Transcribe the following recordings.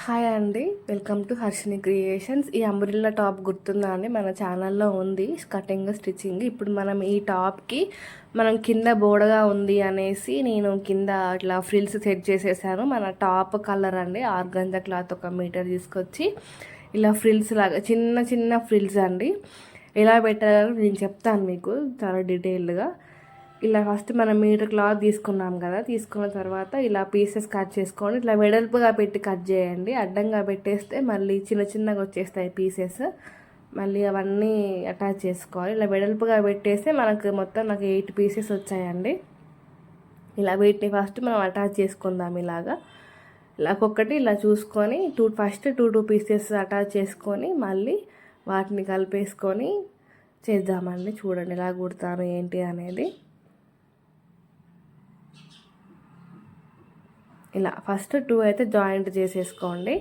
Hi అండి. Welcome to Harshini creations. ఈ umbrella top గుర్తుందా అండి? మన ఛానల్లో ఉంది. Cutting stitching. ఇప్పుడు మనం ఈ టాప్కి మనం కింద బోడగా ఉంది అనేసి నేను కింద అట్లా ఫ్రిల్స్ సెట్ చేసేసాను. మన టాప్ కలర్ అండి. ఆర్గంజా క్లాత్ ఒక మీటర్ తీసుకొచ్చి ఇలా ఫ్రిల్స్ లాగా చిన్న చిన్న ఫ్రిల్స్ అండి. ఎలా పెట్టాలో నేను చెప్తాను మీకు చాలా డీటెయిల్డ్గా. ఇలా ఫస్ట్ మనం మీటర్ క్లాత్ తీసుకున్నాం కదా తీసుకున్న తర్వాత ఇలా పీసెస్ కట్ చేసుకొని ఇట్లా వెడల్పుగా పెట్టి కట్ చేయండి. అడ్డంగా పెట్టేస్తే మళ్ళీ చిన్న చిన్నగా వచ్చేస్తాయి పీసెస్ మళ్ళీ అవన్నీ అటాచ్ చేసుకోవాలి. ఇలా వెడల్పుగా పెట్టేస్తే మనకు మొత్తం నాకు ఎయిట్ పీసెస్ వచ్చాయండి. ఇలా వీటిని ఫస్ట్ మనం అటాచ్ చేసుకుందాం ఇలాగా. ఇలా ఒక్కొక్కటి ఇలా చూసుకొని two first two two pieces attach చేసుకొని మళ్ళీ వాటిని కలిపేసుకొని చేద్దామండి. చూడండి ఎలా కుడతాను ఏంటి అనేది. ఇలా ఫస్ట్ టూ అయితే జాయింట్ చేసేసుకోండి.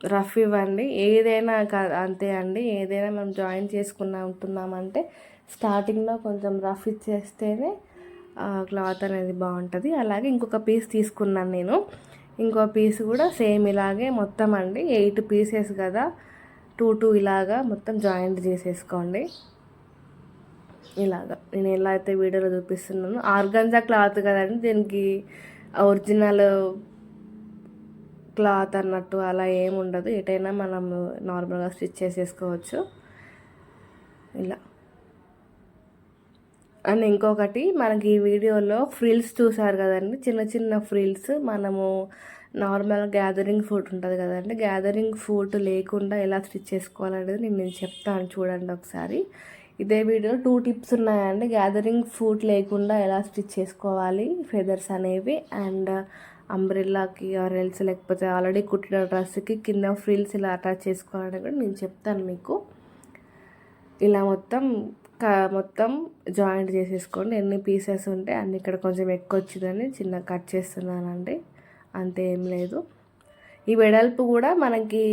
రఫ్ ఇవ్వండి. ఏదైనా అంతే అండి. ఏదైనా మనం జాయిన్ చేసుకున్నా ఉంటున్నామంటే స్టార్టింగ్లో కొంచెం రఫ్ ఇచ్చేస్తేనే క్లాత్ అనేది బాగుంటుంది. అలాగే ఇంకొక పీస్ తీసుకున్నాను నేను. ఇంకో పీస్ కూడా సేమ్ ఇలాగే మొత్తం అండి. ఎయిట్ పీసెస్ కదా. టూ టూ ఇలాగా మొత్తం జాయింట్ చేసేసుకోండి. ఇలాగా నేను ఎలా అయితే వీడియోలో చూపిస్తున్నాను ఆర్గంజా క్లాత్ కదండి దీనికి. ఒరిజినల్ క్లాత్ అన్నట్టు అలా ఏమి ఉండదు. ఎటైనా మనం నార్మల్గా స్టిచ్ చేసేసుకోవచ్చు. ఇలా. అండ్ ఇంకొకటి మనకి ఈ వీడియోలో ఫ్రిల్స్ చూసారు కదండి. చిన్న చిన్న ఫ్రిల్స్ మనము నార్మల్ గ్యాదరింగ్ ఫుడ్ ఉంటుంది కదండి. గ్యాదరింగ్ ఫుడ్ లేకుండా ఎలా స్టిచ్ చేసుకోవాలనేది నేను నేను చెప్తాను చూడండి ఒకసారి. ఇదే వీడియోలో టూ టిప్స్ ఉన్నాయండి. గ్యాదరింగ్ ఫ్రూట్ లేకుండా ఎలా స్టిచ్ చేసుకోవాలి? ఫెదర్స్ అనేవి అండ్ అంబ్రిల్లాకి ఆరెల్స్ లేకపోతే ఆల్రెడీ కుట్టిన డ్రెస్కి కింద ఫ్రిల్స్ ఇలా అటాచ్ చేసుకోవాలని కూడా నేను చెప్తాను మీకు. ఇలా మొత్తం మొత్తం జాయింట్ చేసేసుకోండి. ఎన్ని పీసెస్ ఉంటే అన్ని ఇక్కడ కొంచెం ఎక్కువ వచ్చిందని చిన్న కట్ చేస్తున్నానండి. అంతే ఏం లేదు. ఈ వెడల్పు కూడా మనకి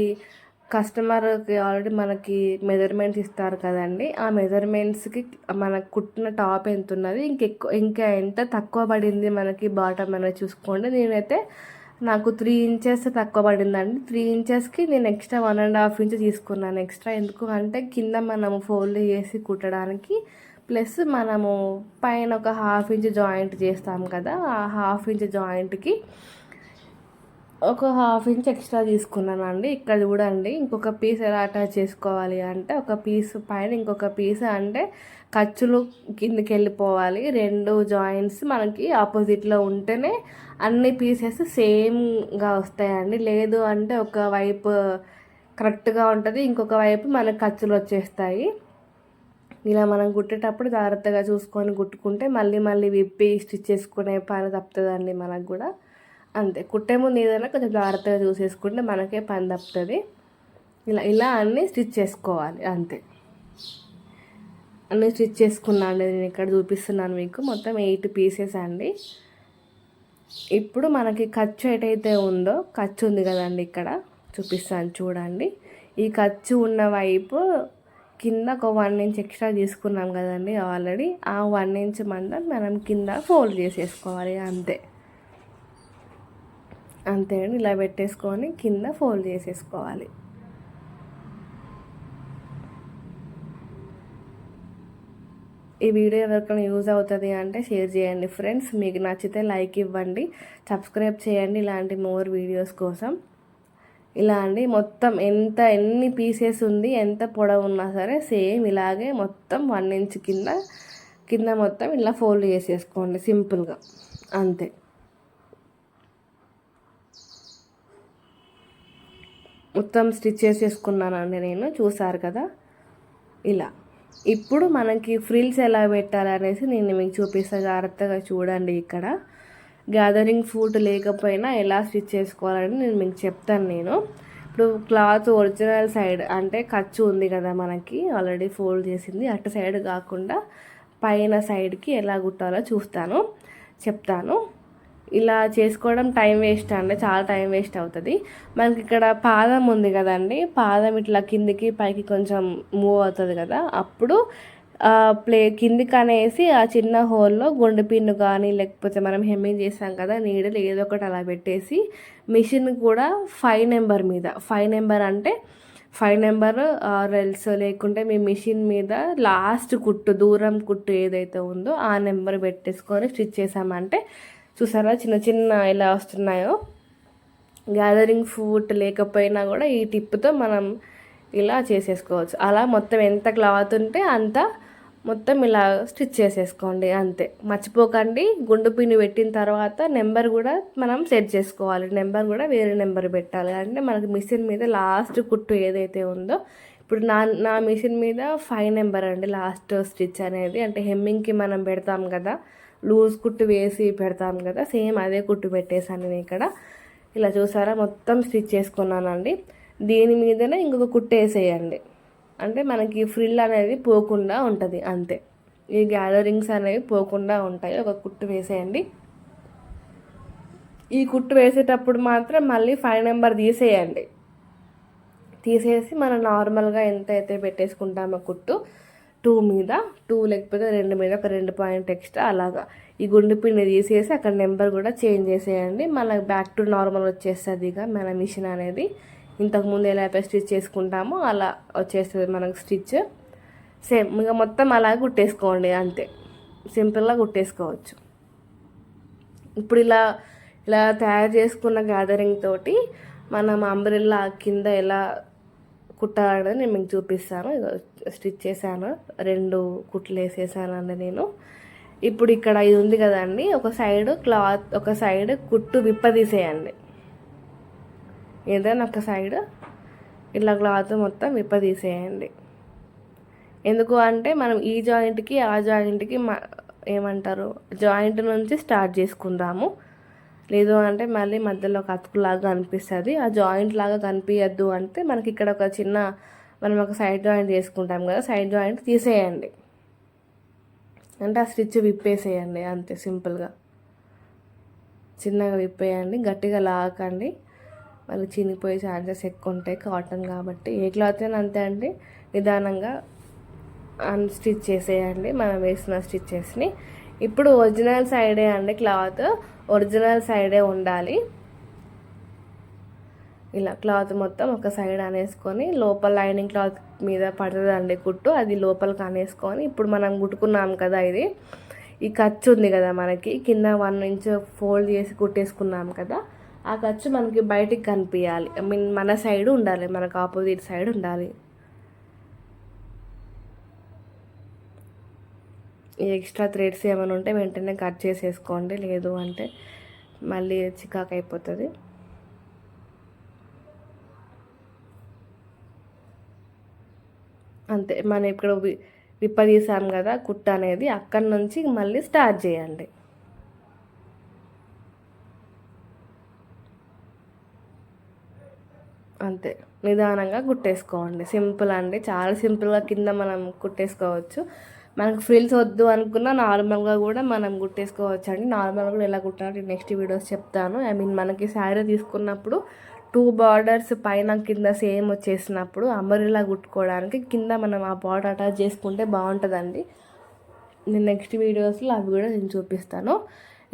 కస్టమర్కి ఆల్రెడీ మనకి మెజర్మెంట్స్ ఇస్తారు కదండి. ఆ మెజర్మెంట్స్కి మనకు కుట్టిన టాప్ ఎంత ఉన్నది ఇంకెక్కువ ఇంకా ఎంత తక్కువ పడింది మనకి బాటమ్ అనేది చూసుకోండి. నేనైతే నాకు త్రీ ఇంచెస్ తక్కువ పడిందండి. త్రీ ఇంచెస్కి నేను extra one and half inch తీసుకున్నాను ఎక్స్ట్రా. ఎందుకు అంటే కింద మనము ఫోల్డ్ చేసి కుట్టడానికి ప్లస్ మనము పైన ఒక హాఫ్ ఇంచ్ జాయింట్ చేస్తాం కదా ఆ హాఫ్ ఇంచ్ జాయింట్కి ఒక హాఫ్ ఇంచ్ ఎక్స్ట్రా తీసుకున్నాను అండి ఇక్కడ చూడండి ఇంకొక పీస్ ఎలా అటాచ్ చేసుకోవాలి అంటే ఒక పీస్ పైన ఇంకొక పీస్ అంటే ఖర్చులు కిందకి వెళ్ళిపోవాలి. రెండు జాయింట్స్ మనకి ఆపోజిట్లో ఉంటేనే అన్ని పీసెస్ సేమ్గా వస్తాయండి. లేదు అంటే ఒక వైపు కరెక్ట్గా ఉంటుంది ఇంకొక వైపు మనకు ఖర్చులు వచ్చేస్తాయి. ఇలా మనం కుట్టేటప్పుడు జాగ్రత్తగా చూసుకొని కుట్టుకుంటే మళ్ళీ మళ్ళీ విప్పి స్టిచ్ చేసుకునే పని తప్పుతుందండి మనకు కూడా. అంతే. కుట్టే ముందు ఏదైనా కొంచెం జాగ్రత్తగా చూసేసుకుంటే మనకే పని తప్పుతుంది. ఇలా ఇలా అన్నీ స్టిచ్ చేసుకోవాలి అంతే. అన్నీ స్టిచ్ చేసుకున్నాను నేను ఇక్కడ చూపిస్తున్నాను మీకు. మొత్తం ఎయిట్ పీసెస్ అండి. ఇప్పుడు మనకి ఖర్చు ఎటైతే ఉందో ఖర్చు ఉంది కదండి ఇక్కడ. చూపిస్తాను చూడండి. ఈ ఖర్చు ఉన్న వైపు కింద ఒక వన్ ఇంచ్ ఎక్స్ట్రా తీసుకున్నాం కదండి ఆల్రెడీ. ఆ వన్ ఇంచ్ మందం మనం కింద ఫోల్డ్ చేసేసుకోవాలి అంతే. అంతే అండి. ఇలా పెట్టేసుకొని కింద ఫోల్డ్ చేసేసుకోవాలి. ఈ వీడియో ఎవరికైనా యూజ్ అవుతుంది అంటే షేర్ చేయండి ఫ్రెండ్స్. మీకు నచ్చితే లైక్ ఇవ్వండి. సబ్స్క్రైబ్ చేయండి ఇలాంటి మోర్ వీడియోస్ కోసం. ఇలా అండి. మొత్తం ఎంత ఎన్ని పీసెస్ ఉంది ఎంత పొడవు ఉన్నా సరే సేమ్ ఇలాగే మొత్తం వన్ ఇంచ్ కింద కింద మొత్తం ఇలా ఫోల్డ్ చేసేసుకోండి సింపుల్గా. అంతే. మొత్తం స్టిచ్ చేసేసుకున్నానండి నేను చూసారు కదా? ఇలా. ఇప్పుడు మనకి ఫ్రిల్స్ ఎలా పెట్టాలి అనేసి నేను మీకు చూపిస్తాను జాగ్రత్తగా చూడండి ఇక్కడ. గ్యాదరింగ్ ఫుడ్ లేకపోయినా ఎలా స్టిచ్ చేసుకోవాలని నేను మీకు చెప్తాను నేను. ఇప్పుడు క్లాత్ ఒరిజినల్ సైడ్ అంటే ఖర్చు ఉంది కదా మనకి ఆల్రెడీ ఫోల్డ్ చేసింది. అటు సైడ్ కాకుండా పైన సైడ్కి ఎలా కుట్టాలో చూస్తాను చెప్తాను. ఇలా చేసుకోవడం టైం వేస్ట్ అండి. చాలా టైం వేస్ట్ అవుతుంది. మనకి ఇక్కడ పాదం ఉంది కదండి. పాదం ఇట్లా కిందికి పైకి కొంచెం మూవ్ అవుతుంది కదా. అప్పుడు ప్లే కిందికి అనేసి ఆ చిన్న హోల్లో గుండె పిన్ను కానీ లేకపోతే మనం హెమ్మింగ్ చేసాం కదా నీడలు ఏదో ఒకటి అలా పెట్టేసి మిషన్ కూడా ఫైవ్ నెంబర్ మీద. ఫైవ్ నెంబర్ అంటే ఫైవ్ నెంబర్ రెల్స్ లేకుంటే మీ మిషన్ మీద లాస్ట్ కుట్టు దూరం కుట్టు ఏదైతే ఉందో ఆ నెంబర్ పెట్టేసుకొని స్టిచ్ చేసామంటే చూసారా? చిన్న చిన్న ఎలా వస్తున్నాయో. గ్యాదరింగ్ ఫుట్ లేకపోయినా కూడా ఈ టిప్తో మనం ఇలా చేసేసుకోవచ్చు. అలా మొత్తం ఎంత క్లాత్ ఉంటే అంత మొత్తం ఇలా స్టిచ్ చేసేసుకోండి అంతే. మర్చిపోకండి. గుండు పిండి పెట్టిన తర్వాత నెంబర్ కూడా మనం సెట్ చేసుకోవాలి. నెంబర్ కూడా వేరే నెంబర్ పెట్టాలి. అంటే మనకి మిషన్ మీద లాస్ట్ కుట్టు ఏదైతే ఉందో ఇప్పుడు నా నా మిషన్ మీద ఫైవ్ నెంబర్ అండి లాస్ట్ స్టిచ్ అనేది. అంటే హెమ్మింగ్కి మనం పెడతాం కదా లూజ్ కుట్టు వేసి పెడతాం కదా సేమ్ అదే కుట్టు పెట్టేసాను నేను ఇక్కడ. ఇలా చూసారా? మొత్తం స్టిచ్ చేసుకున్నానండి. దీని మీదనే ఇంకొక కుట్టు వేసేయండి. అంటే మనకి ఫ్రిల్ అనేది పోకుండా ఉంటుంది అంతే. ఈ గ్యాదరింగ్స్ అనేవి పోకుండా ఉంటాయి. ఒక కుట్టు వేసేయండి. ఈ కుట్టు వేసేటప్పుడు మాత్రం మళ్ళీ ఫైవ్ నెంబర్ తీసేయండి. తీసేసి మనం నార్మల్గా ఎంత అయితే పెట్టేసుకుంటామో కుట్టు టూ మీద టూ లేకపోతే రెండు మీద ఒక రెండు పాయింట్ ఎక్స్ట్రా అలాగా. ఈ గుండు పిండి తీసేసి అక్కడ నెంబర్ కూడా చేంజ్ చేసేయండి. మళ్ళీ బ్యాక్ టు నార్మల్ వచ్చేస్తుంది ఇక మన మిషన్ అనేది. ఇంతకుముందు ఎలా అయితే స్టిచ్ చేసుకుంటామో అలా వచ్చేస్తుంది మనకు స్టిచ్. సేమ్ ఇక మొత్తం అలా కుట్టేసుకోండి అంతే. సింపుల్గా కుట్టేసుకోవచ్చు. ఇప్పుడు ఇలా ఇలా తయారు చేసుకున్న గ్యాదరింగ్ తోటి మనం అంబ్రెల్లా కింద ఎలా కుట్టాలనేది నేను మీకు చూపిస్తాను. స్టిచ్ చేశాను. రెండు కుట్లు వేసేసానండి నేను. ఇప్పుడు ఇక్కడ ఇది ఉంది కదండి ఒక సైడ్ క్లాత్ ఒక సైడ్ కుట్టు విప్పదీసేయండి ఏదైనా ఒక సైడ్ ఇట్లా క్లాత్ మొత్తం విప్పదీసేయండి ఎందుకు అంటే మనం ఈ జాయింట్కి ఆ జాయింట్కి ఏమంటారు? జాయింట్ నుంచి స్టార్ట్ చేసుకుందాము. లేదు అంటే మళ్ళీ మధ్యలో ఒక అతుకులాగా అనిపిస్తుంది. ఆ జాయింట్ లాగా కనిపించద్దు అంటే మనకి ఇక్కడ ఒక చిన్న మనం ఒక సైడ్ జాయింట్ చేసుకుంటాం కదా సైడ్ జాయింట్ తీసేయండి. అంటే ఆ స్టిచ్ విప్పేసేయండి అంతే సింపుల్గా. చిన్నగా విప్పేయండి గట్టిగా లాగకండి మళ్ళీ చినిపోయే ఛాన్సెస్ ఎక్కువ ఉంటాయి కాటన్ కాబట్టి. ఏ క్లాత్ అయినా అంతే అండి. నిదానంగా అన్స్టిచ్ చేసేయండి. మనం వేసిన స్టిచ్చెస్ని. ఇప్పుడు ఒరిజినల్ సైడే అండి క్లాత్. ఒరిజినల్ సైడే ఉండాలి. ఇలా క్లాత్ మొత్తం ఒక సైడ్ అనేసుకొని లోపల లైనింగ్ క్లాత్ మీద పడుతుందండి కుట్టు అది లోపలికి అనేసుకొని ఇప్పుడు మనం కుట్టుకున్నాం కదా ఇది. ఈ ఖర్చు ఉంది కదా మనకి కింద వన్ ఇంచ్ ఫోల్డ్ చేసి కుట్టేసుకున్నాం కదా. ఆ ఖర్చు మనకి బయటికి కనిపించాలి ఐ మీన్ మన సైడ్ ఉండాలి మనకు ఆపోజిట్ సైడ్ ఉండాలి. ఎక్స్ట్రా థ్రెడ్స్ ఏమైనా ఉంటే వెంటనే కట్ చేసేసుకోండి. లేదు అంటే మళ్ళీ చికాక్ అయిపోతుంది అంతే మనం ఇక్కడ విప్పదీసాం కదా కుట్ట అనేది అక్కడి నుంచి మళ్ళీ స్టార్ట్ చేయండి. అంతే నిదానంగా కుట్టేసుకోండి. సింపుల్ అండి. చాలా సింపుల్గా కింద మనం కుట్టేసుకోవచ్చు. మనకు ఫ్రిల్స్ వద్దు అనుకున్న నార్మల్గా కూడా మనం గుట్టేసుకోవచ్చు అండి నార్మల్గా కూడా ఎలా కుట్టాలి నెక్స్ట్ వీడియోస్ చెప్తాను. ఐ మీన్ మనకి శారీ తీసుకున్నప్పుడు టూ బార్డర్స్ పైన కింద సేమ్ వచ్చేసినప్పుడు అమరిలా కుట్టుకోవడానికి కింద మనం ఆ బార్డర్ అటాచ్ చేసుకుంటే బాగుంటుందండి. నేను నెక్స్ట్ వీడియోస్లో అవి కూడా నేను చూపిస్తాను.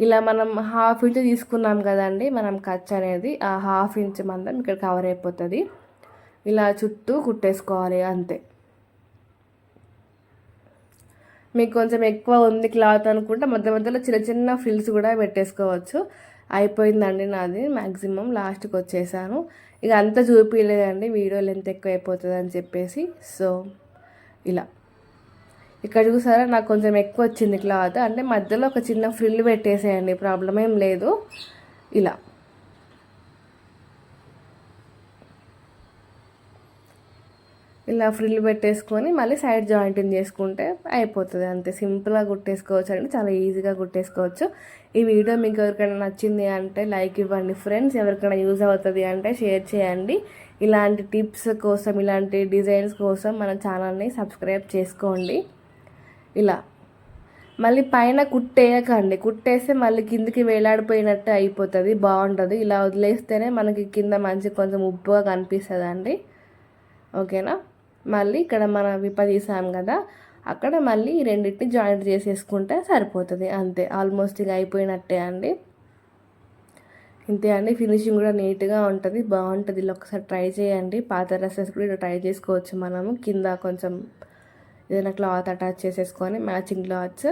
ఇలా మనం హాఫ్ ఇంచ్ తీసుకున్నాం కదండి మనం ఖర్చు అనేది ఆ హాఫ్ ఇంచ్ మందం ఇక్కడ కవర్ అయిపోతుంది. ఇలా చుట్టూ కుట్టేసుకోవాలి అంతే. మీకు కొంచెం ఎక్కువ ఉంది క్లాత్ అనుకుంటే మధ్య మధ్యలో చిన్న చిన్న ఫ్రిల్స్ కూడా పెట్టేసుకోవచ్చు. అయిపోయిందండి నాది. మ్యాక్సిమం లాస్ట్కి వచ్చేసాను. ఇక అంతా చూపించలేదండి వీడియో లెంత్ ఎక్కువ అయిపోతుంది అని చెప్పేసి. సో ఇలా. ఇక్కడ చూసారా? నాకు కొంచెం ఎక్కువ వచ్చింది క్లాత్. అంటే మధ్యలో ఒక చిన్న ఫ్రిల్ పెట్టేసేయండి. ప్రాబ్లం ఏం లేదు. ఇలా. ఇలా ఫ్రిల్ పెట్టేసుకొని మళ్ళీ సైడ్ జాయింటింగ్ చేసుకుంటే అయిపోతుంది అంతే. సింపుల్గా కుట్టేసుకోవచ్చు అంటే చాలా ఈజీగా కుట్టేసుకోవచ్చు. ఈ వీడియో మీకు ఎవరికైనా నచ్చింది అంటే లైక్ ఇవ్వండి. ఫ్రెండ్స్ ఎవరికైనా యూజ్ అవుతుంది అంటే షేర్ చేయండి. ఇలాంటి టిప్స్ కోసం ఇలాంటి డిజైన్స్ కోసం మన ఛానల్ని సబ్స్క్రైబ్ చేసుకోండి. ఇలా. మళ్ళీ పైన కుట్టేయకండి. కుట్టేస్తే మళ్ళీ కిందికి వేలాడిపోయినట్టు అయిపోతుంది బాగుంటుంది. ఇలా వదిలేస్తేనే మనకి కింద మంచి కొంచెం ఉప్పుగా కనిపిస్తుంది అండి ఓకేనా? మళ్ళీ ఇక్కడ మనం విప్పదీసాం కదా అక్కడ మళ్ళీ ఈ రెండింటిని జాయింట్ చేసేసుకుంటే సరిపోతుంది. అంతే ఆల్మోస్ట్ ఇక అయిపోయినట్టే అండి. ఇంతే అండి ఫినిషింగ్ కూడా నీట్గా ఉంటుంది బాగుంటుంది. ఇలా ఒకసారి ట్రై చేయండి. పాత డ్రెస్సెస్ కూడా ఇలా ట్రై చేసుకోవచ్చు మనము. కింద కొంచెం ఏదైనా క్లాత్ అటాచ్ చేసేసుకొని మ్యాచింగ్ క్లాత్స్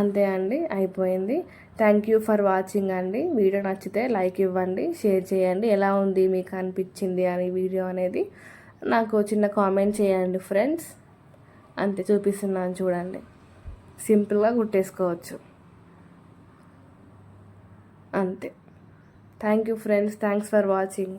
అంతే అండి అయిపోయింది. థ్యాంక్ యూ ఫర్ వాచింగ్ అండి. వీడియో నచ్చితే లైక్ ఇవ్వండి షేర్ చేయండి. ఎలా ఉంది మీకు అనిపించింది అని వీడియో అనేది నాకు చిన్న కామెంట్ చేయండి ఫ్రెండ్స్. అంతే చూపిస్తున్నాను చూడండి. సింపుల్గా కుట్టేసుకోవచ్చు అంతే. Thank you friends. Thanks for watching.